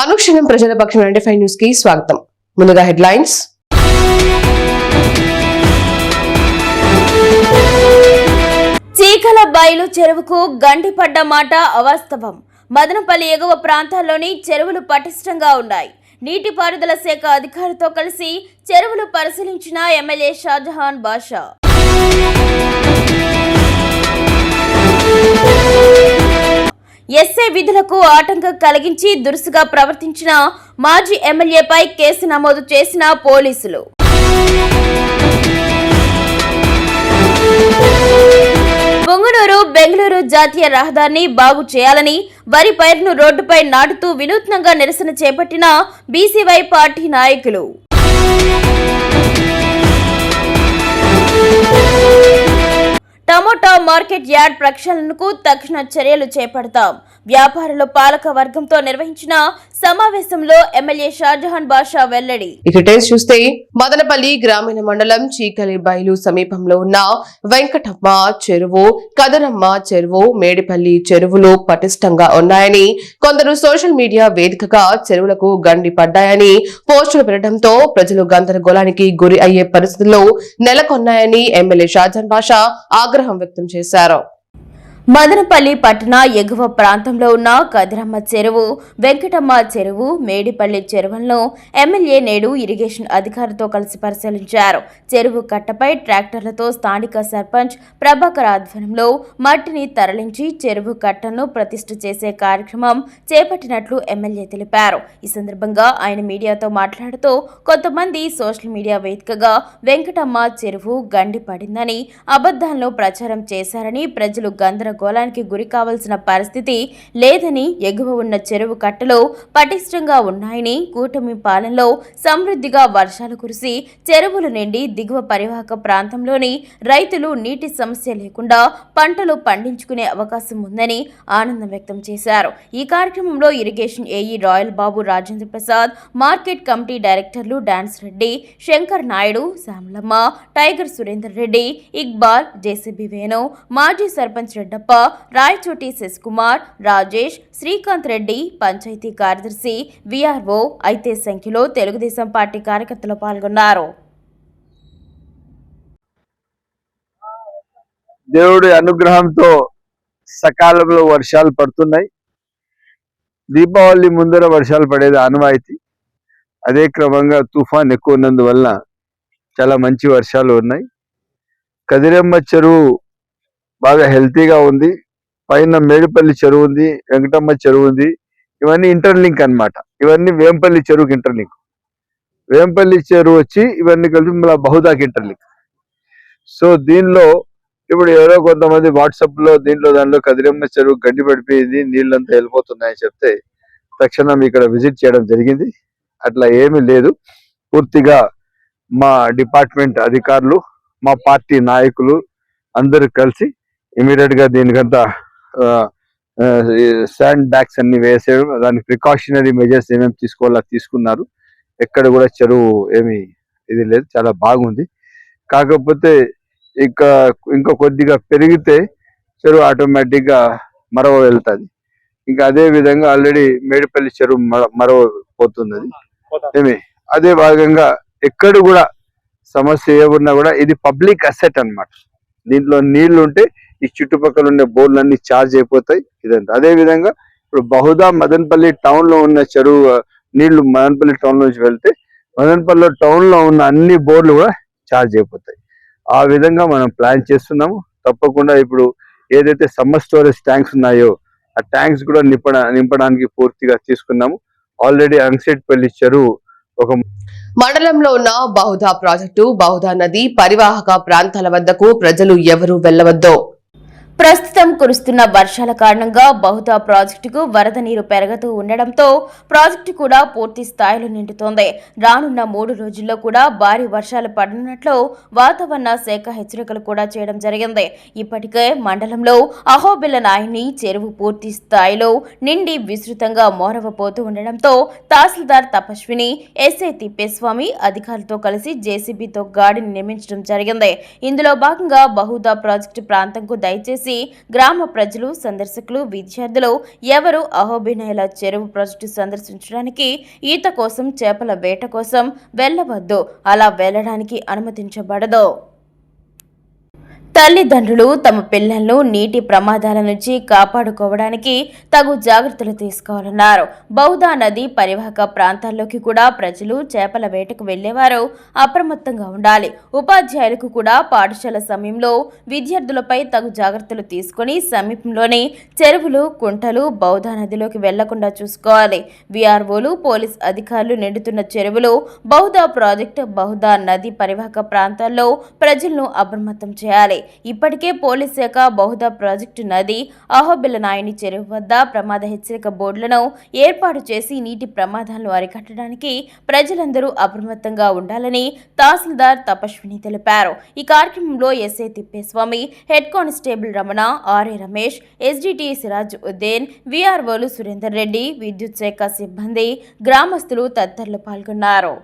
అనుక్షణం ప్రజల పక్షం ninety five న్యూస్కి స్వాగతం. ముందుగా హెడ్లైన్స్. చీకల బయలు చెరువుకు గండిపడ్డ మాట అవాస్తవం. మదనపల్లి ఎగువ ప్రాంతాల్లోని చెరువులు పటిష్టంగా ఉన్నాయి. నీటిపారుదల శాఖ అధికారితో కలిసి చెరువులు పరిశీలించిన ఎమ్మెల్యే షాజహాన్ బాషా. ఎస్ఐ విధులకు ఆటంకం కలిగించి దురుసుగా ప్రవర్తించిన మాజీ ఎమ్మెల్యేపై కేసు నమోదు చేసిన పోలీసులు. పొంగనూరు బెంగళూరు జాతీయ రహదారిని బాగు చేయాలని వరి పైరును రోడ్డుపై నాటుతూ వినూత్నంగా నిరసన చేపట్టిన బీసీవై పార్టీ నాయకులు. టమోటా మార్కెట్ యార్డ్ ప్రక్షాళనకు తక్షణ చర్యలు చేపడతాం. వ్యాపారుల పాలక వర్గంతో నిర్వహించిన సమావేశంలో ఎమ్మెల్యే షాజహాన్ బాషా వెల్లడి. ఇక చూస్తే మదనపల్లి గ్రామీణ మండలం చీకలి బయలు సమీపంలో ఉన్న వెంకటమ్మ చెరువు కదరమ్మ చెరువు మేడిపల్లి చెరువులు పటిష్టంగా ఉన్నాయని కొందరు సోషల్ మీడియా వేదికగా చెరువులకు గండి పడ్డాయని పోస్టులు పెట్టడంతో ప్రజలు గందరగోళానికి గురి అయ్యే పరిస్థితుల్లో నెలకొన్నాయని ఎమ్మెల్యే షాజహాన్ బాషా ఆగ్రహం వ్యక్తం చేశారు. మదనపల్లి పట్టణ ఎగువ ప్రాంతంలో ఉన్న కదిరమ్మ చెరువు వెంకటమ్మ చెరువు మేడిపల్లి చెరువులను ఎమ్మెల్యే నేడు ఇరిగేషన్ అధికారితో కలిసి పరిశీలించారు. చెరువు కట్టపై ట్రాక్టర్లతో స్థానిక సర్పంచ్ ప్రభాకర్ ఆధ్వర్యంలో మట్టిని తరలించి చెరువు కట్టను ప్రతిష్ఠ చేసే కార్యక్రమం చేపట్టినట్లు ఎమ్మెల్యే తెలిపారు. ఈ సందర్భంగా ఆయన మీడియాతో మాట్లాడుతూ కొంతమంది సోషల్ మీడియా వేదికగా వెంకటమ్మ చెరువు గండి పడిందని అబద్ధాలను ప్రచారం చేశారని ప్రజలు గందరగోళానికి గురి కావాల్సిన పరిస్థితి లేదని ఎగువ ఉన్న చెరువు కట్టలు పటిష్టంగా ఉన్నాయని కూటమి పాలనలో సమృద్ధిగా వర్షాలు కురిసి చెరువులు నిండి దిగువ పరివాహక ప్రాంతంలోని రైతులు నీటి సమస్య లేకుండా పంటలు పండించుకునే అవకాశం ఉందని ఆనందం వ్యక్తం చేశారు. ఈ కార్యక్రమంలో irrigation AE Royal Babu Rajendra Prasad market committee డైరెక్టర్లు డాన్స్ రెడ్డి శంకర్ నాయుడు శ్యామలమ్మ టైగర్ సురేందర్ రెడ్డి ఇక్బాల్ జేసీబీ వేణు మాజీ సర్పంచ్ రెడ్డప్ప రాయచోటి శశికుమార్ రాజేష్ శ్రీకాంత్ రెడ్డి పంచాయతీ కార్యదర్శి విఆర్ఓ అయితే సంఖ్యలో తెలుగుదేశం పార్టీ కార్యకర్తలు పాల్గొన్నారు. దేవుడి అనుగ్రహంతో సకాలంలో వర్షాలు పడుతున్నాయి. దీపావళి ముందర వర్షాలు పడేది ఆనవాయితీ. అదే క్రమంగా తుఫాన్ ఎక్కువ ఉన్నందువల్ల చాలా మంచి వర్షాలు ఉన్నాయి. కదిరెమ్మ చెరువు బాగా హెల్తీగా ఉంది. పైన మేడిపల్లి చెరువు ఉంది వెంకటమ్మ చెరువు ఉంది. ఇవన్నీ ఇంటర్లింక్ అన్నమాట. ఇవన్నీ వేంపల్లి చెరువుకి ఇంటర్లింక్. వేంపల్లి చెరువు వచ్చి ఇవన్నీ కలిపి మళ్ళీ బహుదాకి ఇంటర్లింక్. సో దీనిలో ఇప్పుడు ఎవరో కొంతమంది వాట్సాప్లో దీంట్లో దానిలో కదిరమ్మ చెరువు గడ్డి పడిపోయింది నీళ్ళంతా వెళ్ళిపోతున్నాయని చెప్తే తక్షణం ఇక్కడ విజిట్ చేయడం జరిగింది. అట్లా ఏమీ లేదు. పూర్తిగా మా డిపార్ట్మెంట్ అధికారులు మా పార్టీ నాయకులు అందరూ కలిసి ఇమీడియట్గా దీనికంతా శాండ్ బ్యాగ్స్ అన్ని వేసేయడం దానికి ప్రికాషనరీ మెజర్స్ ఏమేమి తీసుకోవాలో తీసుకున్నారు. ఎక్కడ కూడా చెరువు ఏమి ఇది లేదు చాలా బాగుంది. కాకపోతే ఇక ఇంకా కొద్దిగా పెరిగితే చెరువు ఆటోమేటిక్గా మరవ వెళ్తుంది. ఇంకా అదే విధంగా ఆల్రెడీ మేడిపల్లి చెరువు మర- మరవ పోతుంది అది. ఏమి? అదే భాగంగా ఎక్కడ కూడా సమస్య ఏమున్నా కూడా ఇది పబ్లిక్ అసెట్ అన్నమాట. దీంట్లో నీళ్ళు ఉంటే ఈ చుట్టుపక్కల ఉండే బోర్లన్నీ ఛార్జ్ చార్జ్ అయిపోతాయి. ఇదంతా. అదే విధంగా ఇప్పుడు బహుదా మదనపల్లి టౌన్లో ఉన్న చెరువు నీళ్ళు మదనపల్లి టౌన్ నుంచి వెళ్తే మదనపల్లి టౌన్లో ఉన్న అన్ని బోర్లు కూడా ఛార్జ్ అయిపోతాయి. ఆ విధంగా మనం ప్లాన్ చేస్తున్నాము. తప్పకుండా ఇప్పుడు ఏదైతే సమ్మర్ స్టోరేజ్ ట్యాంక్స్ ఉన్నాయో ఆ ట్యాంక్స్ కూడా నింపడ నింపడానికి పూర్తిగా తీసుకున్నాము. ఆల్రెడీ అంగసేట్పల్లి చెరువు ఒక మండలంలో ఉన్న బహుదా ప్రాజెక్టు బహుదా నది పరివాహక ప్రాంతాల వద్దకు ప్రజలు ఎవరూ వెళ్ళవద్దో ప్రస్తుతం కురుస్తున్న వర్షాల కారణంగా బహుతా ప్రాజెక్టుకు వరద నీరు పెరగతూ ఉండడంతో ప్రాజెక్టు కూడా పూర్తి స్థాయిలో నిండుతోంది. రానున్న మూడు రోజుల్లో కూడా భారీ వర్షాలు పడనున్నట్లు వాతావరణ శాఖ హెచ్చరికలు కూడా చేయడం జరిగింది. ఇప్పటికే మండలంలో అహోబిల నాయని చెరువు పూర్తి స్థాయిలో నిండి విస్తృతంగా మోరవపోతూ ఉండడంతో తహసీల్దార్ తపస్విని ఎస్ఐ తిప్పేస్వామి అధికారులతో కలిసి జేసీబీతో గాడిని నిర్మించడం జరిగింది. ఇందులో భాగంగా బహుదా ప్రాజెక్టు ప్రాంతంకు దయచేసి చేసి గ్రామ ప్రజలు సందర్శకులు విద్యార్థులు ఎవరు అహోబినయల చెరువు ప్రాజెక్టు సందర్శించడానికి ఈత కోసం చేపల వేట కోసం వెళ్ళవద్దు. అలా వెళ్ళడానికి అనుమతించబడదు. తల్లిదండ్రులు తమ పిల్లలను నీటి ప్రమాదాల నుంచి కాపాడుకోవడానికి తగు జాగ్రత్తలు తీసుకోవాలన్నారు. బౌద్ధ నది పరివాహక ప్రాంతాల్లోకి కూడా ప్రజలు చేపల వేటకు వెళ్ళేవారు అప్రమత్తంగా ఉండాలి. ఉపాధ్యాయులకు కూడా పాఠశాల సమయంలో విద్యార్థులపై తగు జాగ్రత్తలు తీసుకొని సమీపంలోని చెరువులు కుంటలు బౌద్ధ నదిలోకి వెళ్ళకుండా చూసుకోవాలి. విఆర్ఓలు పోలీస్ అధికారులు నిండుతున్న చెరువులు బౌద్ధ ప్రాజెక్టు బౌదా నది పరివాహక ప్రాంతాల్లో ప్రజలను అప్రమత్తం చేయాలి. ఇప్పటికే పోలీస్ శాఖ బహుద ప్రాజెక్టు నది అహోబిల నాయని చెరువు వద్ద ప్రమాద హెచ్చరిక బోర్డులను ఏర్పాటు చేసి నీటి ప్రమాదాలను అరికట్టడానికి ప్రజలందరూ అప్రమత్తంగా ఉండాలని తహసీల్దార్ తపస్విని తెలిపారు. ఈ కార్యక్రమంలో SI Tippeswamy head constable Ramana RA Ramesh SDT Siraj Uddin విఆర్ఓలు Surender Reddy విద్యుత్ శాఖ సిబ్బంది గ్రామస్తులు తదితరులు పాల్గొన్నారు.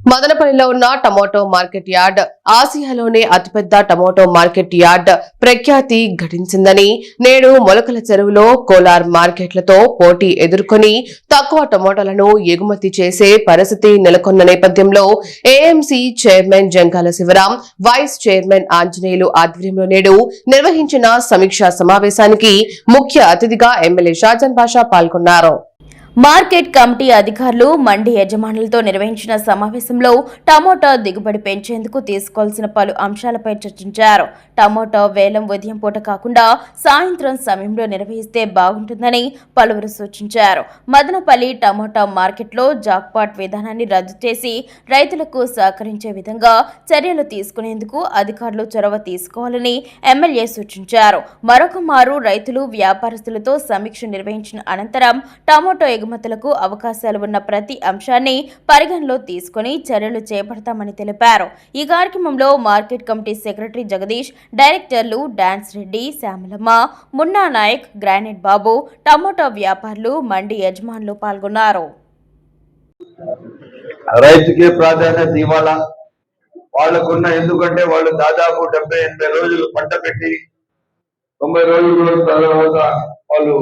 మదనపల్లిలో ఉన్న టమోటో మార్కెట్ యార్డ్ ఆసియాలోనే అతిపెద్ద టమోటో మార్కెట్ యార్డ్ ప్రఖ్యాతి ఘటించిందని నేడు మొలకల చెరువులో కోలార్ మార్కెట్లతో పోటీ ఎదుర్కొని తక్కువ టమోటాలను ఎగుమతి చేసే పరిస్థితి నెలకొన్న నేపథ్యంలో AMC chairman Jangala Sivaram vice chairman Anjaneyulu ఆధ్వర్యంలో నేడు నిర్వహించిన సమీక్షా సమావేశానికి ముఖ్య అతిథిగా ఎమ్మెల్యే షాజన్ బాషా పాల్గొన్నారు. మార్కెట్ కమిటీ అధికారులు మండి యజమానులతో నిర్వహించిన సమావేశంలో టమోటా దిగుబడి పెంచేందుకు తీసుకోవాల్సిన పలు అంశాలపై చర్చించారు. టమోటా వేలం ఉదయం పూట కాకుండా సాయంత్రం సమయంలో నిర్వహిస్తే బాగుంటుందని పలువురు సూచించారు. మదనపల్లి టమోటా మార్కెట్లో జాక్పాట్ విధానాన్ని రద్దు చేసి రైతులకు సహకరించే విధంగా చర్యలు తీసుకునేందుకు అధికారులు చొరవ తీసుకోవాలని ఎమ్మెల్యే సూచించారు. మరొక మారు రైతులు వ్యాపారస్తులతో సమీక్ష నిర్వహించిన అనంతరం టమోటో ఎగుమతులకు అవకాశాలు ఉన్న ప్రతి అంశాన్ని పరిగణలో తీసుకుని చర్యలు చేపడతామని తెలిపారు. ఈ కార్యక్రమంలో మార్కెట్ కమిటీ సెక్రటరీ జగదీష్ డైరెక్టర్లు డాన్స్ రెడ్డి శ్యామలమ్మ మున్నా నాయక్ గ్రానైట్ బాబు టమోటా వ్యాపారులు మండి యజమానులు పాల్గొన్నారు. రైతుకే ప్రాధాన్యత ఇవ్వాలా? వాళ్ళకున్న ఎందుకంటే వాళ్ళు దాదాపు డెబ్బై ఎనభై రోజులు పంట పెట్టి తొంభై రోజులు తర్వాత వాళ్ళు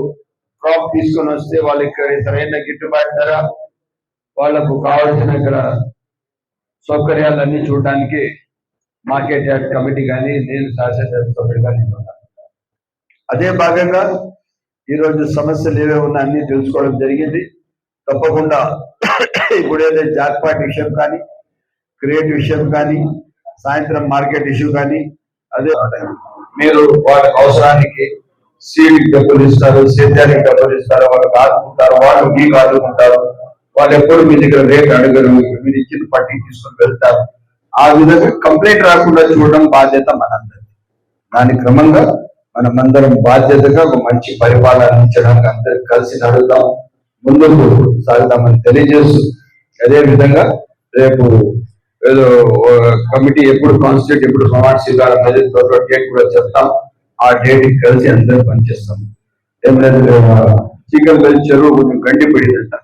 క్రాప్ తీసుకొని వస్తే వాళ్ళకి సరైన గిట్టుబాటు ధర వాళ్ళకు కావాల్సిన ఇక్కడ సౌకర్యాలన్నీ చూడడానికి మార్కెట్ యార్డ్ కమిటీ కానీ నేను శాసన కానీ అదే భాగంగా ఈరోజు సమస్యలు ఏవే ఉన్నా అన్ని తెలుసుకోవడం జరిగింది. తప్పకుండా ఇప్పుడు ఏదైతే జాక్పాట్ విషయం కానీ క్రియేట్ విషయం కానీ సాయంత్రం మార్కెట్ ఇష్యూ కానీ అదే మీరు వాళ్ళకి అవసరానికి సీడ్ డబ్బులు ఇస్తారు సేద్యానికి డబ్బులు ఇస్తారు వాళ్ళకి ఆదుకుంటారు వాళ్ళు మీకు ఆదుకుంటారు వాళ్ళు ఎప్పుడు మీ దగ్గర రేట్ అడగరు మీరు ఇచ్చిన పట్టి తీసుకుని వెళ్తారు. ఆ విధంగా కంప్లైంట్ రాకుండా చూడడం బాధ్యత మనందరి దాని క్రమంగా మనమందరం బాధ్యతగా ఒక మంచి పరిపాలన అందించడానికి అందరికి కలిసి నడుద్దాం ముందుకు సాగుతామని తెలియజేస్తూ అదే విధంగా రేపు ఏదో కమిటీ ఎప్పుడు కాన్స్టిట్యూట్ ఎప్పుడు ప్రమాణ స్వీకారం అనేది త్వరలో డేట్ కూడా చెప్తాం. ఆ డేట్కి కలిసి అందరం పనిచేస్తాం. ఏమైనా చికెన్ కలిసి చెరువు కొంచెం గండిపడిందంట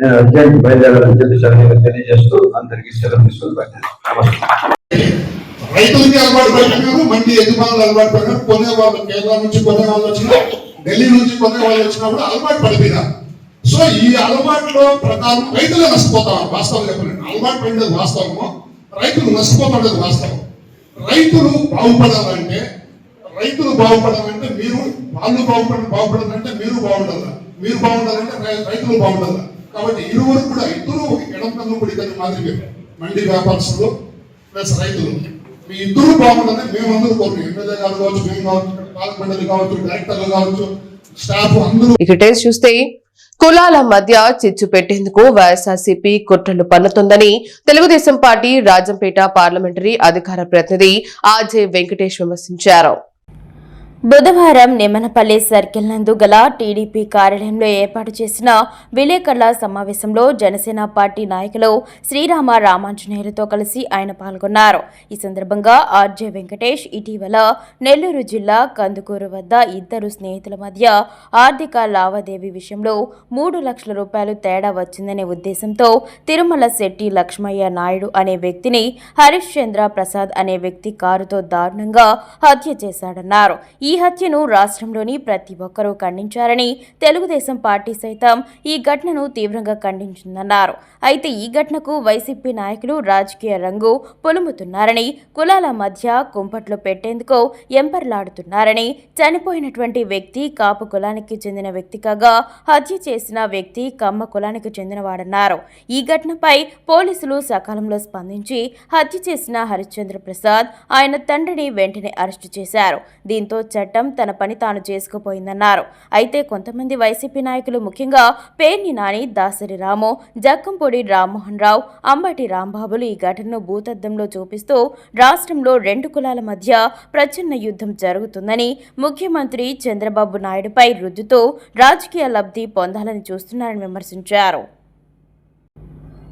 నేను అర్జెంట్ బయలుదేరాలని చెప్పి సరైన తెలియజేస్తూ అందరికీ సెలవు తీసుకుని బయలుదేరాను. రైతులకి అలవాటు పడిపోయినారు మండి యజమానులు అలవాటు పడినారు కొనే వాళ్ళు కేరళ నుంచి కొనే వాళ్ళు వచ్చినా ఢిల్లీ నుంచి కొనే వాళ్ళు వచ్చినప్పుడు అలవాటు పడిపోయినారు సో ఈ అలవాట్లో ప్రకారం రైతులే నష్టపోతాం. వాస్తవం చెప్పలేదు అలవాటు పడినది వాస్తవము రైతులు నష్టపోతున్నది వాస్తవం. రైతులు బాగుపడాలంటే రైతులు బాగుపడాలంటే మీరు వాళ్ళు బాగుపడ బాగుపడాలంటే మీరు బాగుండాలా? మీరు బాగుండాలంటే రైతులు బాగుండాలా? కాబట్టి ఇరువురు కూడా ఇద్దరు ఎడం కన్ను కూడా ఇద్దరు మాదిరి మండి వ్యాపారస్తులు ప్లస్ రైతులు. మీ ఇద్దరు బాగుండాలని మేమందరూ కోరుకు ఎమ్మెల్యే గారు కావచ్చు మేము కావచ్చు పాలక మండలి కావచ్చు డైరెక్టర్లు కావచ్చు స్టాఫ్ అందరూ. ఇక టేస్ట్ చూస్తే కులాల మధ్య చిచ్చు పెట్టేందుకు వైఎస్ఆర్సీపీ కుట్రలు పన్నుతుందని తెలుగుదేశం పార్టీ రాజంపేట పార్లమెంటరీ అధికార ప్రతినిధి ఆర్జే వెంకటేష్ విమర్శించారు. బుధవారం నిమ్మనపల్లి సర్కిల్ నందు గల టీడీపీ కార్యాలయంలో ఏర్పాటు చేసిన విలేకరుల సమావేశంలో జనసేన పార్టీ నాయకులు శ్రీరామ రామాంజనేయులతో కలిసి ఆయన పాల్గొన్నారు. ఈ సందర్భంగా ఆర్జే వెంకటేష్ ఇటీవల నెల్లూరు జిల్లా కందుకూరు వద్ద ఇద్దరు స్నేహితుల మధ్య ఆర్థిక లావాదేవీ విషయంలో మూడు లక్షల రూపాయలు తేడా వచ్చిందనే ఉద్దేశంతో తిరుమల శెట్టి లక్ష్మయ్య నాయుడు అనే వ్యక్తిని హరిశ్చంద్ర ప్రసాద్ అనే వ్యక్తి కారుతో దారుణంగా హత్య చేశాడన్నారు. ఈ హత్యను రాష్ట్రంలోని ప్రతి ఒక్కరూ ఖండించారని తెలుగుదేశం పార్టీ సైతం ఈ ఘటనను తీవ్రంగా ఖండించిందన్నారు. అయితే ఈ ఘటనకు వైసీపీ నాయకులు రాజకీయ రంగు పులుముతున్నారని కులాల మధ్య కుంపట్లు పెట్టేందుకు ఎంపర్లాడుతున్నారని చనిపోయినటువంటి వ్యక్తి కాపు కులానికి చెందిన వ్యక్తి కాగా హత్య చేసిన వ్యక్తి కమ్మ కులానికి చెందినవాడన్నారు. ఈ ఘటనపై పోలీసులు సకాలంలో స్పందించి హత్య చేసిన హరిశ్చంద్ర ప్రసాద్ ఆయన తండ్రిని వెంటనే అరెస్టు చేశారు. దీంతో చట్టం తన పని తాను చేసుకుపోయిందన్నారు. అయితే కొంతమంది వైసీపీ నాయకులు ముఖ్యంగా పేర్ని నాని దాసరి రాము జక్కంపొడి రామ్మోహన్ రావు అంబటి రాంబాబులు ఈ ఘటనను భూతద్దంలో చూపిస్తూ రాష్ట్రంలో రెండు కులాల మధ్య ప్రచన్న యుద్ధం జరుగుతుందని ముఖ్యమంత్రి చంద్రబాబు నాయుడుపై రుద్దుతూ రాజకీయ లబ్ధి పొందాలని చూస్తున్నారని విమర్శించారు.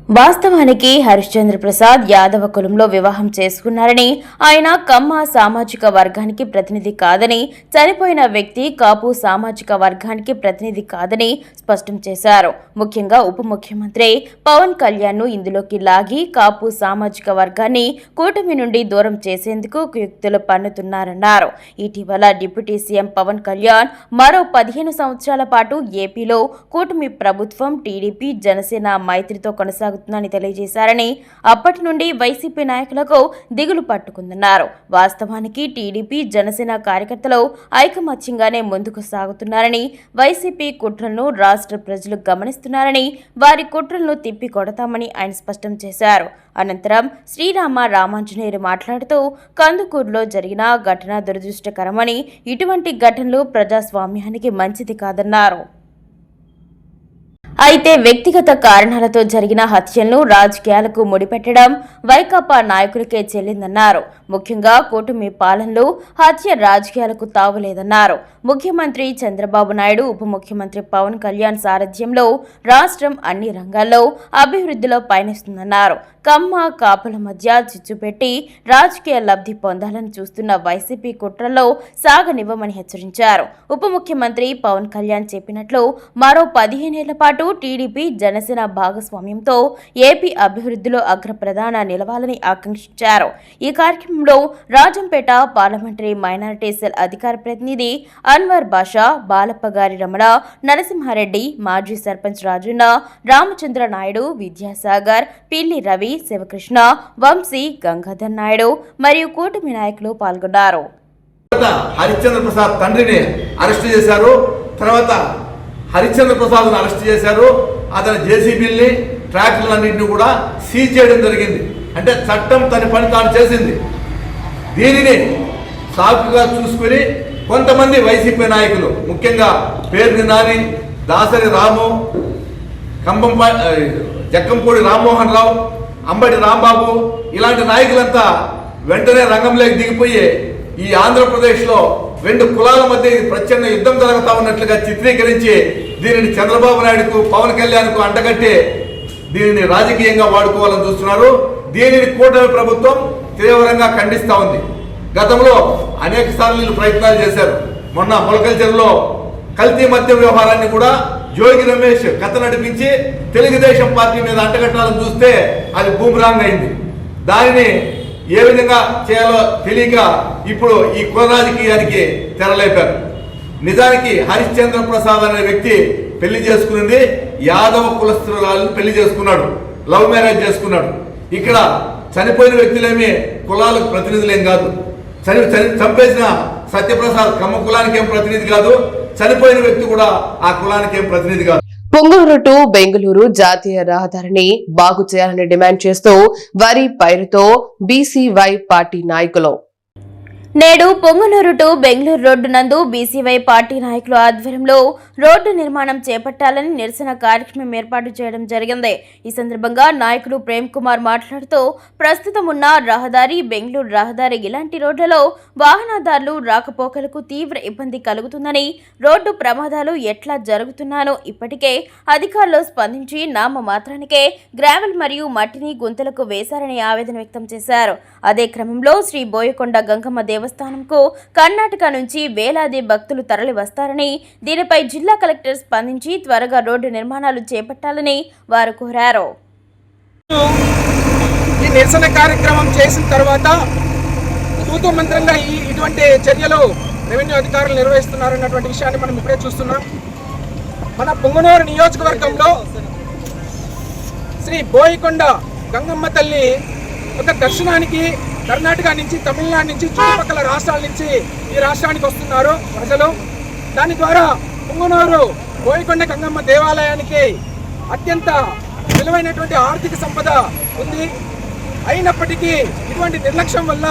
వాస్తవానికి హరిశ్చంద్ర ప్రసాద్ యాదవ కులంలో వివాహం చేసుకున్నారని ఆయన కమ్మ సామాజిక వర్గానికి ప్రతినిధి కాదని చనిపోయిన వ్యక్తి కాపు సామాజిక వర్గానికి ప్రతినిధి కాదని స్పష్టం చేశారు. ముఖ్యంగా ఉప ముఖ్యమంత్రి పవన్ కళ్యాణ్ను ఇందులోకి లాగి కాపు సామాజిక వర్గాన్ని కూటమి నుండి దూరం చేసేందుకు యుక్తులు పన్నుతున్నారన్నారు. ఇటీవల డిప్యూటీ సీఎం పవన్ కళ్యాణ్ మరో పదిహేను సంవత్సరాల పాటు ఏపీలో కూటమి ప్రభుత్వం టీడీపీ జనసేన మైత్రితో కొనసాగుతుందని తెలియజేశారని అప్పటి నుండి వైసీపీ నాయకులకు దిగులు పట్టుకుందన్నారు వాస్తవానికి టీడీపీ జనసేన కార్యకర్తలు ఐకమత్యంగానే ముందుకు సాగుతున్నారని వైసీపీ కుట్రలను రాష్ట్ర ప్రజలు గమనిస్తున్నారని వారి కుట్రలను తిప్పి కొడతామని ఆయన స్పష్టం చేశారు. అనంతరం శ్రీరామ రామాంజనేయులు మాట్లాడుతూ కందుకూరులో జరిగిన ఘటన దురదృష్టకరమని ఇటువంటి ఘటనలు ప్రజాస్వామ్యానికి మంచిది కాదన్నారు. అయితే వ్యక్తిగత కారణాలతో జరిగిన హత్యలను రాజకీయాలకు ముడిపెట్టడం వైకాపా నాయకులకే చెల్లిందన్నారు. ముఖ్యంగా కూటమి పాలనలో హత్య రాజకీయాలకు తావులేదన్నారు. ముఖ్యమంత్రి చంద్రబాబు నాయుడు ఉప ముఖ్యమంత్రి పవన్ కళ్యాణ్ సారథ్యంలో రాష్ట్రం అన్ని రంగాల్లో అభివృద్ధిలో పయనిస్తుందన్నారు. కమ్మ కాపుల మధ్య చిచ్చు పెట్టి రాజకీయ లబ్ధి పొందాలని చూస్తున్న వైసీపీ కుట్రలో సాగనివ్వమని హెచ్చరించారు. ఉప ముఖ్యమంత్రి పవన్ కళ్యాణ్ చెప్పినట్లు మరో పదిహేనేళ్ళ పాటు టీడీపీ జనసేన భాగస్వామ్యంతో ఏపీ అభివృద్ధిలో అగ్రప్రధాన నిలవాలని ఆకాంక్షించారు. ఈ కార్యక్రమం కార్యక్రమంలో రాజంపేట పార్లమెంటరీ మైనారిటీ సెల్ అధికార ప్రతినిధి అన్వర్ బాషా బాలప్పగారి రమణ నరసింహారెడ్డి మాజీ సర్పంచ్ రాజున్న రామచంద్ర నాయుడు విద్యాసాగర్ పిల్లి రవి శివకృష్ణ వంశీ గంగాధర్ నాయుడు మరియు కూటమి నాయకులు పాల్గొన్నారు. తర్వాత హరిశ్చంద్ర ప్రసాద్ తండ్రిని అరెస్ట్ చేశారు. తర్వాత హరిశ్చంద్ర ప్రసాద్ను అరెస్ట్ చేశారు. అతని జేసీబీల్ని ట్రాక్టర్లన్నింటినీ కూడా సీజ్ చేయడం జరిగింది. అంటే చట్టం తన పని తాను చేసింది. దీనిని సాకుగా చూసుకుని కొంతమంది వైసీపీ నాయకులు ముఖ్యంగా పేర్ని నాని దాసరి రాము కంబం జక్కంపూడి రామ్మోహన్ రావు అంబటి రాంబాబు ఇలాంటి నాయకులంతా వెంటనే రంగంలోకి దిగిపోయి ఈ ఆంధ్రప్రదేశ్లో రెండు కులాల మధ్య ప్రచండ యుద్ధం జరుగుతా ఉన్నట్లుగా చిత్రీకరించి దీనిని చంద్రబాబు నాయుడుకు పవన్ కళ్యాణ్కు అంటగట్టి దీనిని రాజకీయంగా వాడుకోవాలని చూస్తున్నారు. దీనిని కూటమి ప్రభుత్వం తీవ్రంగా ఖండిస్తూ ఉంది. గతంలో అనేక సార్లు వీళ్ళు ప్రయత్నాలు చేశారు. మొన్న మొలకల్చర్లో కల్తీ మద్య వ్యవహారాన్ని కూడా జోగి రమేష్ కథ నడిపించి తెలుగుదేశం పార్టీ మీద అంటగట్టాలని చూస్తే అది బూమ్రాంగ్ అయింది. దానిని ఏ విధంగా చేయాలో తెలియక ఇప్పుడు ఈ కుల రాజకీయానికి తెరలేపారు. నిజానికి హరిశ్చంద్ర ప్రసాద్ అనే వ్యక్తి పెళ్ళి చేసుకున్నది యాదవ కులస్తురాలను పెళ్ళి చేసుకున్నాడు. లవ్ మ్యారేజ్ చేసుకున్నాడు. ఇక్కడ చనిపోయిన వ్యక్తులేమి కులాలకు ప్రతినిధులేం కాదు. చని చని చంపేసిన సత్యప్రసాద్ కమ్మ కులానికి ఏం ప్రతినిధి కాదు. చనిపోయిన వ్యక్తి కూడా ఆ కులానికి ఏం ప్రతినిధి కాదు. పొంగూరు టు బెంగళూరు జాతీయ రహదారిని బాగు చేయాలని డిమాండ్ చేస్తూ వరి పైరుతో బీసీవై పార్టీ నాయకులు. నేడు పొంగనూరు టు బెంగళూరు రోడ్డు నందు బీసీవై పార్టీ నాయకుల ఆధ్వర్యంలో రోడ్డు నిర్మాణం చేపట్టాలని నిరసన కార్యక్రమం ఏర్పాటు చేయడం జరిగింది. ఈ సందర్భంగా నాయకులు ప్రేమ్ కుమార్ మాట్లాడుతూ ప్రస్తుతం ఉన్న రహదారి బెంగళూరు రహదారి ఇలాంటి రోడ్లలో వాహనదారులు రాకపోకలకు తీవ్ర ఇబ్బంది కలుగుతుందని రోడ్డు ప్రమాదాలు ఎట్లా జరుగుతున్నానో ఇప్పటికే అధికారులు స్పందించి నామ మాత్రానికే గ్రావెల్ మరియు మట్టిని గుంతలకు వేశారని ఆవేదన వ్యక్తం చేశారు. అదే క్రమంలో శ్రీ బోయకొండ గంగమ్మ దేవస్థానంకు కర్ణాటక నుంచి వేలాది భక్తులు తరలి వస్తారని దీనిపై జిల్లా కలెక్టర్ స్పందించి త్వరగా రోడ్డు నిర్మాణాలు చేపట్టాలని వారు కోరారు. ఈ నిరసన కార్యక్రమం చేసిన తర్వాత తూతు మంత్రంగా ఈ ఇటువంటి చర్యలు రెవెన్యూ అధికారులు నిర్వహిస్తున్నారన్నటువంటి విషయాన్ని మనం ఇప్పుడే చూస్తున్నాం. మన పొంగనూరు నియోజకవర్గంలో శ్రీ బోయికొండ గంగమ్మ తల్లి ఒక దర్శనానికి కర్ణాటక నుంచి తమిళనాడు నుంచి చుట్టుపక్కల రాష్ట్రాల నుంచి ఈ రాష్ట్రానికి వస్తున్నారు ప్రజలు. దాని ద్వారా పుంగనూరు బోయికొండ గంగమ్మ దేవాలయానికి అత్యంత విలువైనటువంటి ఆర్థిక సంపద ఉంది. అయినప్పటికీ ఇటువంటి నిర్లక్ష్యం వల్ల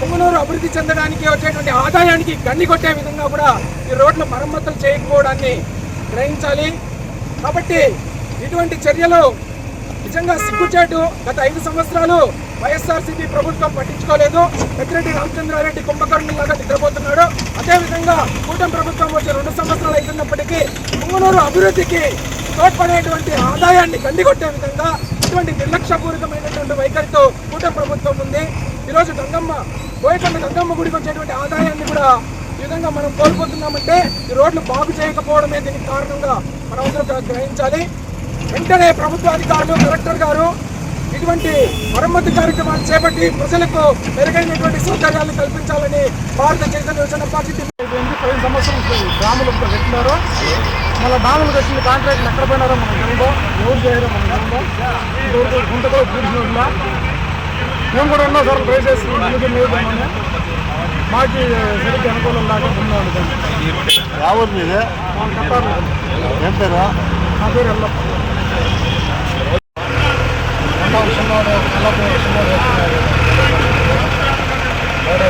పుంగనూరు అభివృద్ధి చెందడానికి వచ్చేటువంటి ఆదాయానికి గండి కొట్టే విధంగా కూడా ఈ రోడ్ల మరమ్మతులు చేయకపోవడాన్ని గ్రహించాలి. కాబట్టి ఇటువంటి చర్యలు నిజంగా సిగ్గుచేటు గత ఐదు సంవత్సరాలు వైఎస్ఆర్సీపీ ప్రభుత్వం పట్టించుకోలేదు. పెద్దిరెడ్డి రామచంద్రారెడ్డి కుంభకర్ణులాగా నిద్రపోతున్నాడు. అదేవిధంగా కూటమి ప్రభుత్వం వచ్చి రెండు సంవత్సరాలు అవుతున్నప్పటికీ పొంగనూరు అభివృద్ధికి తోడ్పడేటువంటి ఆదాయాన్ని గండిగొట్టే విధంగా ఇటువంటి నిర్లక్ష్యపూరితమైనటువంటి వైఖరితో కూటమి ప్రభుత్వం ఉంది. ఈరోజు గంగమ్మ బోయకొండ గంగమ్మ గుడికి వచ్చేటువంటి ఆదాయాన్ని కూడా ఈ విధంగా మనం కోల్పోతున్నామంటే ఈ రోడ్లు బాగు చేయకపోవడమే దీనికి కారణంగా మనం అందరూ గ్రహించాలి. వెంటనే ప్రభుత్వ అధికారులు కలెక్టర్ గారు ఇటువంటి మరమ్మతు కార్యక్రమాలు చేపట్టి ప్రజలకు మెరుగైనటువంటి సౌకర్యాలు కల్పించాలని భారత చైతన్య యువజన పార్టీ పది సంవత్సరం డ్రాములు పెట్టినారు మళ్ళీ డ్రాములు కట్టిన కాంట్రాక్ట్ ఎక్కడ పోయినారో మనం తెలియదు ఎవరు చేయరో మనం తెలియదు ఇంతవరకు గుంట కూడా పూర్తిగా మేము కూడా ఎన్నో సార్లు ట్రై చేసి మాకు సరిగ్గా అనుకూలం లాగా ఉన్నాను ఎవరు మీది కట్టాలి ఏం పేరు నా పేరు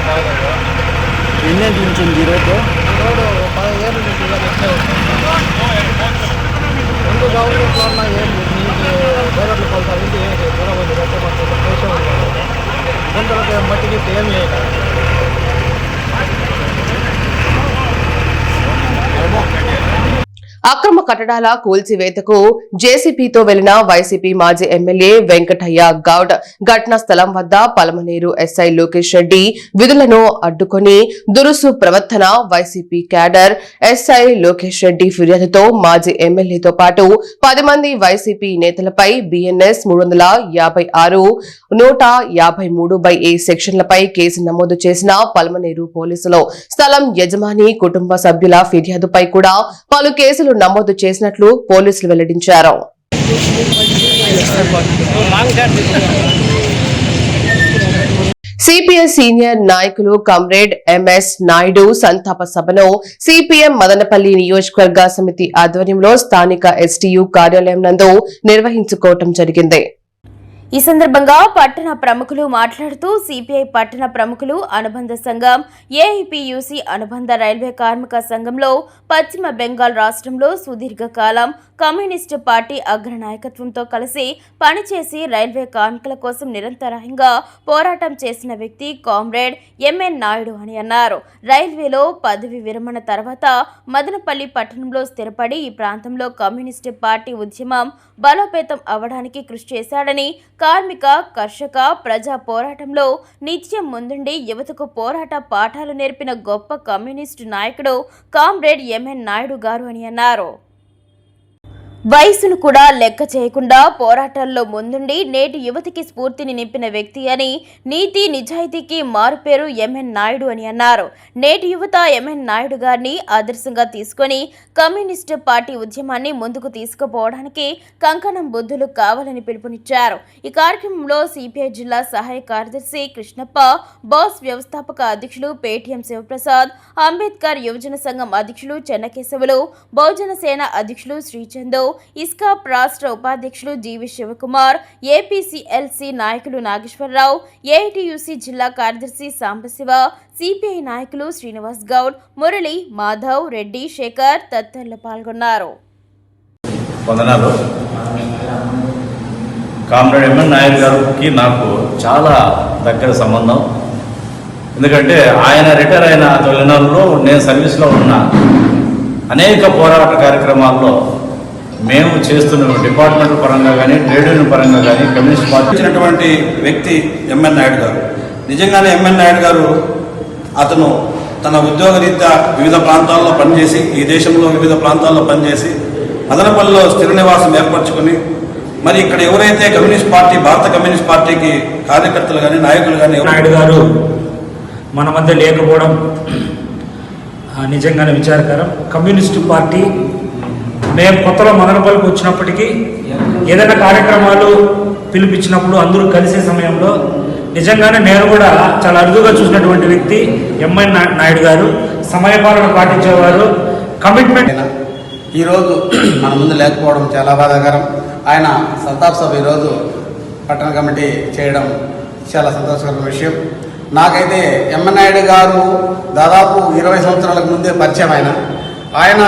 ఎల్లప్ప ఎన్ని నుంచి ఉంది ఈ రోడ్డు రెండు గవర్నమెంట్లో ఉన్న ఏం నీకు డైవర్లు కొలతాలి ఏంటి దూరం దేశం గుంటలకి మట్టికి ఏం లేదు అక్రమ కట్టడాల కూల్చివేతకు జేసీపీతో వెళ్ళిన వైసీపీ మాజీ ఎమ్మెల్యే వెంకటయ్య గౌడ్ ఘటనా స్థలం వద్ద పలమనేరు ఎస్ఐ లోకేష్ రెడ్డి విధులను అడ్డుకుని దురుసు ప్రవర్తన YCP cadre SI Lokesh Reddy ఫిర్యాదుతో మాజీ ఎమ్మెల్యేతో పాటు పది మంది వైసీపీ నేతలపై బిఎన్ఎస్ మూడు వందల యాభై ఆరు నూట యాభై మూడు బై ఏ సెక్షన్లపై కేసు నమోదు చేసిన పలమనేరు పోలీసులు స్థలం యజమాని కుటుంబ సభ్యుల ఫిర్యాదుపై కూడా పలు కేసులు నమోదు చేసినట్లు పోలీసులు వెల్లడించారు. సిపిఎస్ సీనియర్ నాయకులు కమ్రేడ్ ఎంఎస్ నాయుడు సంతాప సభను సిపిఎం మదనపల్లి నియోజకవర్గ సమితి ఆధ్వర్యంలో స్థానిక ఎస్టీయు కార్యాలయం నందు నిర్వహించుకోవటం జరిగింది. ఈ సందర్భంగా పట్టణ ప్రముఖులు మాట్లాడుతూ సిపిఐ పట్టణ ప్రముఖులు అనుబంధ సంఘం ఏఐపియుసి అనుబంధ రైల్వే కార్మిక సంఘంలో పశ్చిమ బెంగాల్ రాష్ట్రంలో సుదీర్ఘకాలం కమ్యూనిస్టు పార్టీ అగ్ర నాయకత్వంతో కలిసి పనిచేసి రైల్వే కార్మికుల కోసం నిరంతరాయంగా పోరాటం చేసిన వ్యక్తి కామ్రేడ్ ఎంఎన్ నాయుడు అని అన్నారు. రైల్వేలో పదవి విరమణ తర్వాత మదనపల్లి పట్టణంలో స్థిరపడి ఈ ప్రాంతంలో కమ్యూనిస్టు పార్టీ ఉద్యమం బలోపేతం అవడానికి కృషి చేశాడని కార్మిక కర్షక ప్రజా పోరాటంలో నిత్యం ముందుండి యువతకు పోరాట పాఠాలు నేర్పిన గొప్ప కమ్యూనిస్టు నాయకుడు కామ్రేడ్ ఎంఎన్ నాయుడు గారు అని అన్నారు. వయసును కూడా లెక్క చేయకుండా పోరాటాల్లో ముందుండి నేటి యువతికి స్ఫూర్తిని నింపిన వ్యక్తి అని నీతి నిజాయితీకి మారుపేరు ఎంఎన్ నాయుడు అని అన్నారు. నేటి యువత ఎంఎన్ నాయుడు గారిని ఆదర్శంగా తీసుకొని కమ్యూనిస్టు పార్టీ ఉద్యమాన్ని ముందుకు తీసుకుపోవడానికి కంకణం బుద్ధులు కావాలని పిలుపునిచ్చారు. ఈ కార్యక్రమంలో సిపిఐ జిల్లా సహాయ కార్యదర్శి కృష్ణప్ప బాస్ వ్యవస్థాపక అధ్యక్షులు పేటీఎం శివప్రసాద్ అంబేద్కర్ యువజన సంఘం అధ్యక్షులు చెన్నకేశవులు బహుజన సేన అధ్యక్షులు శ్రీచందు ఇస్కాప్ రాష్ట్ర ఉపాధ్యక్షులు జీవి శివకుమార్ ఏపీసీఎల్సీ నాయకులు నాగేశ్వరరావు ఏఐటియుసి జిల్లా కార్యదర్శి సాంబశివ సిపిఐ నాయకులు శ్రీనివాస్ గౌడ్ మురళి మాధవ్ రెడ్డి శేఖర్ తదితరులు పాల్గొన్నారు. కామ్రేడ్ ఎంఎన్ నాయర్ గారికి నాకు చాలా దగ్గర సంబంధం. ఎందుకంటే ఆయన రిటైర్ అయిన తొలినాళ్ళలో నేను సర్వీస్లో ఉన్న అనేక పోరాట కార్యక్రమాల్లో మేము చేస్తున్న డిపార్ట్మెంట్ పరంగా కానీ ట్రేడ్ యూనియన్ పరంగా కానీ కమ్యూనిస్ట్ పార్టీ వచ్చినటువంటి వ్యక్తి ఎంఎన్ నాయుడు గారు. నిజంగానే ఎంఎన్ నాయుడు గారు అతను తన ఉద్యోగరీత్యా వివిధ ప్రాంతాల్లో పనిచేసి ఈ దేశంలో వివిధ ప్రాంతాల్లో పనిచేసి మదనపల్లిలో స్థిర నివాసం ఏర్పరచుకుని మరి ఇక్కడ ఎవరైతే కమ్యూనిస్ట్ పార్టీ భారత కమ్యూనిస్ట్ పార్టీకి కార్యకర్తలు కానీ నాయకులు కానీ ఎవరు- నాయుడు గారు మన మధ్య లేకపోవడం నిజంగానే విచారకరం. కమ్యూనిస్టు పార్టీ మేము కొత్తలో మదనపల్లికి వచ్చినప్పటికీ ఏదైనా కార్యక్రమాలు పిలిపించినప్పుడు అందరూ కలిసే సమయంలో నిజంగానే నేను కూడా చాలా అరుదుగా చూసినటువంటి వ్యక్తి ఎంఐ నాయుడు గారు సమయపాలన పాటించేవారు కమిట్మెంట్ ఈరోజు మన ముందు లేకపోవడం చాలా బాధాకరం. ఆయన సంతాప్ సభ ఈరోజు పట్టణ కమిటీ చేయడం చాలా సంతోషకరమైన విషయం. నాకైతే ఎమ్మెనాయుడు గారు దాదాపు ఇరవై సంవత్సరాలకు ముందే పరిచయం ఆయన. ఆయన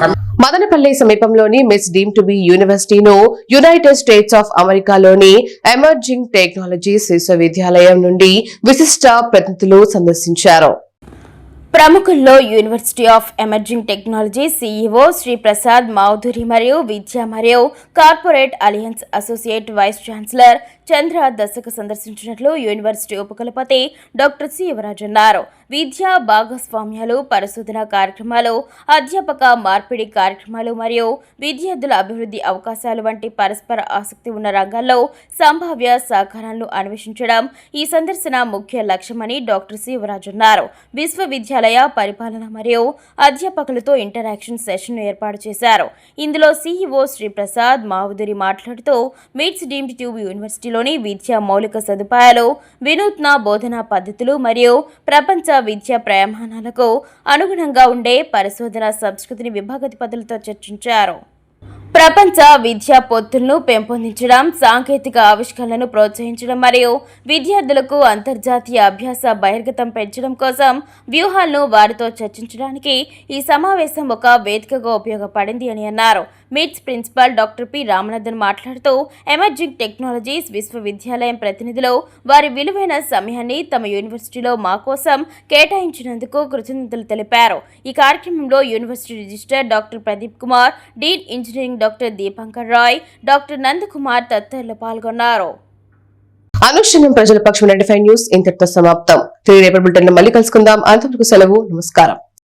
కమి మదనపల్లి సమీపంలోని మిస్ డీమ్ టు బి యూనివర్సిటీను యునైటెడ్ స్టేట్స్ ఆఫ్ అమెరికాలోని ఎమర్జింగ్ టెక్నాలజీస్ విశ్వవిద్యాలయం నుండి విశిష్ట ప్రతినిధులు సందర్శించారు. ప్రముఖుల్లో University of Emerging Technology CEO Shri Prasad Madhuri మరియు విద్య మరియు corporate alliance associate vice chancellor Chandra దశకు సందర్శించినట్లు యూనివర్సిటీ ఉపకులపతి డాక్టర్ సి యువరాజ్ అన్నారు. విద్యా భాగస్వామ్యాలు పరిశోధన కార్యక్రమాలు అధ్యాపక మార్పిడి కార్యక్రమాలు మరియు విద్యార్థుల అభివృద్ధి అవకాశాలు వంటి పరస్పర ఆసక్తి ఉన్న రంగాల్లో సంభావ్య సహకారాలను అన్వేషించడం ఈ సందర్శన ముఖ్య లక్ష్యమని డాక్టర్ శివరాజు అన్నారు. విశ్వవిద్యాలయ పరిపాలన మరియు అధ్యాపకులతో ఇంటరాక్షన్ సెషన్ ఏర్పాటు చేశారు. ఇందులో సీఈఓ శ్రీ ప్రసాద్ మాట్లాడుతూ మిట్స్ డీమ్డ్ ట్యూబ్ యూనివర్సిటీలోని విద్యా మౌలిక సదుపాయాలు వినూత్న బోధనా పద్ధతులు మరియు ప్రపంచ విద్యా ప్రమాణాలకు అనుగుణంగా ఉండే పరిశోధన సంస్కృతిని విభాగాధిపతులతో చర్చించారు. ప్రపంచ విద్యా పొత్తులను పెంపొందించడం సాంకేతిక ఆవిష్కరణలను ప్రోత్సహించడం మరియు విద్యార్థులకు అంతర్జాతీయ అభ్యాస బహిర్గతం పెంచడం కోసం వ్యూహాలను వారితో చర్చించడానికి ఈ సమావేశం ఒక వేదికగా ఉపయోగపడింది అని అన్నారు. మిట్స్ ప్రిన్సిపాల్ డాక్టర్ పి. రామనాథన్ మాట్లాడుతూ ఎమర్జింగ్ టెక్నాలజీస్ విశ్వవిద్యాలయం ప్రతినిధులు వారి విలువైన సమయాన్ని తమ యూనివర్సిటీలో మా కోసం కేటాయించినందుకు కృతజ్ఞతలు తెలిపారు. ఈ కార్యక్రమంలో university register doctor Pradeep Kumar dean engineering doctor Deepankar Roy doctor Nandakumar తదితరులు పాల్గొన్నారు. అనుక్షణం ప్రజల పక్షం నైన్టీ ఫైవ్ న్యూస్ ఇంతటితో సమాప్తం. తిరిగి రేపటి బులెటిన్ మళ్ళీ కలుసుకుందాం. అంతవరకు సెలవు నమస్కారం.